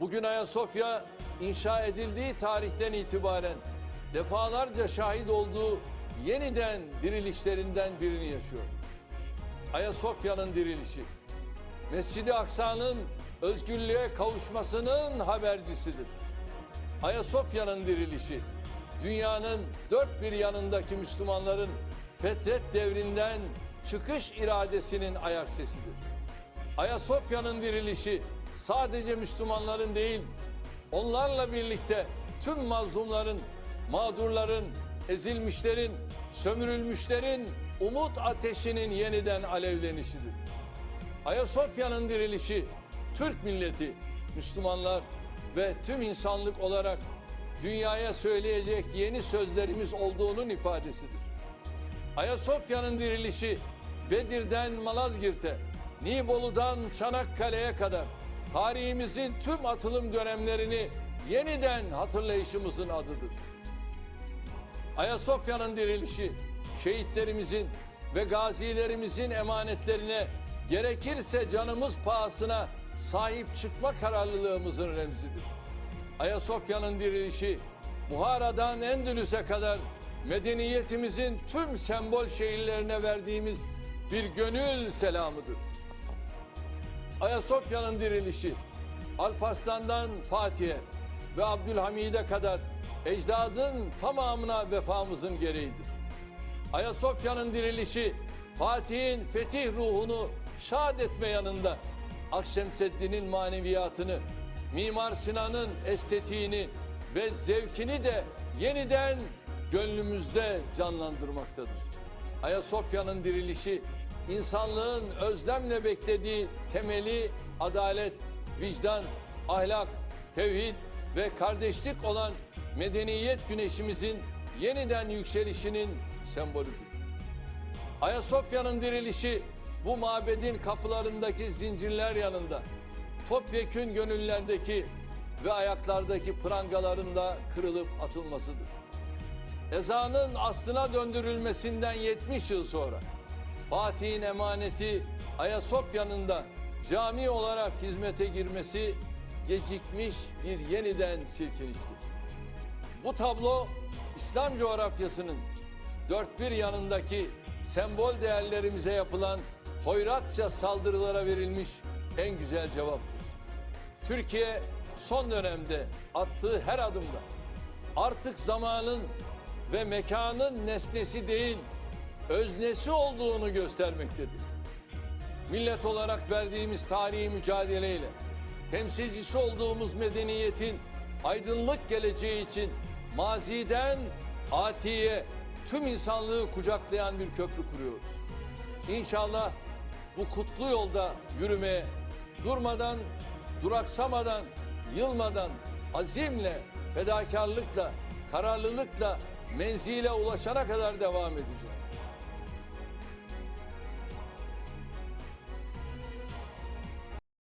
Bugün Ayasofya inşa edildiği tarihten itibaren defalarca şahit olduğu yeniden dirilişlerinden birini yaşıyor. Ayasofya'nın dirilişi, Mescid-i Aksa'nın özgürlüğe kavuşmasının habercisidir. Ayasofya'nın dirilişi, dünyanın dört bir yanındaki Müslümanların fetret devrinden çıkış iradesinin ayak sesidir. Ayasofya'nın dirilişi sadece Müslümanların değil, onlarla birlikte tüm mazlumların, mağdurların, ezilmişlerin, sömürülmüşlerin umut ateşinin yeniden alevlenişidir. Ayasofya'nın dirilişi Türk milleti, Müslümanlar ve tüm insanlık olarak dünyaya söyleyecek yeni sözlerimiz olduğunun ifadesidir. Ayasofya'nın dirilişi Bedir'den Malazgirt'e, Nibolu'dan Çanakkale'ye kadar tarihimizin tüm atılım dönemlerini yeniden hatırlayışımızın adıdır. Ayasofya'nın dirilişi şehitlerimizin ve gazilerimizin emanetlerine gerekirse canımız pahasına sahip çıkma kararlılığımızın remzidir. Ayasofya'nın dirilişi Buhara'dan Endülüs'e kadar medeniyetimizin tüm sembol şehirlerine verdiğimiz bir gönül selamıdır. Ayasofya'nın dirilişi Alparslan'dan Fatih'e ve Abdülhamid'e kadar ecdadın tamamına vefamızın gereğidir. Ayasofya'nın dirilişi Fatih'in fetih ruhunu şad etme yanında Akşemseddin'in maneviyatını, Mimar Sinan'ın estetiğini ve zevkini de yeniden gönlümüzde canlandırmaktadır. Ayasofya'nın dirilişi insanlığın özlemle beklediği temeli adalet, vicdan, ahlak, tevhid ve kardeşlik olan medeniyet güneşimizin yeniden yükselişinin sembolüdür. Ayasofya'nın dirilişi bu mabedin kapılarındaki zincirler yanında topyekün gönüllerdeki ve ayaklardaki prangaların da kırılıp atılmasıdır. Ezanın aslına döndürülmesinden 70 yıl sonra Fatih'in emaneti Ayasofya'nın da cami olarak hizmete girmesi gecikmiş bir yeniden silkiniştir. Bu tablo İslam coğrafyasının dört bir yanındaki sembol değerlerimize yapılan hoyratça saldırılara verilmiş en güzel cevaptır. Türkiye son dönemde attığı her adımda artık zamanın ve mekanın nesnesi değil, öznesi olduğunu göstermektedir. Millet olarak verdiğimiz tarihi mücadeleyle temsilcisi olduğumuz medeniyetin aydınlık geleceği için maziden atiye tüm insanlığı kucaklayan bir köprü kuruyoruz. İnşallah bu kutlu yolda yürümeye durmadan, duraksamadan, yılmadan, azimle, fedakarlıkla, kararlılıkla menzile ulaşana kadar devam edeceğiz.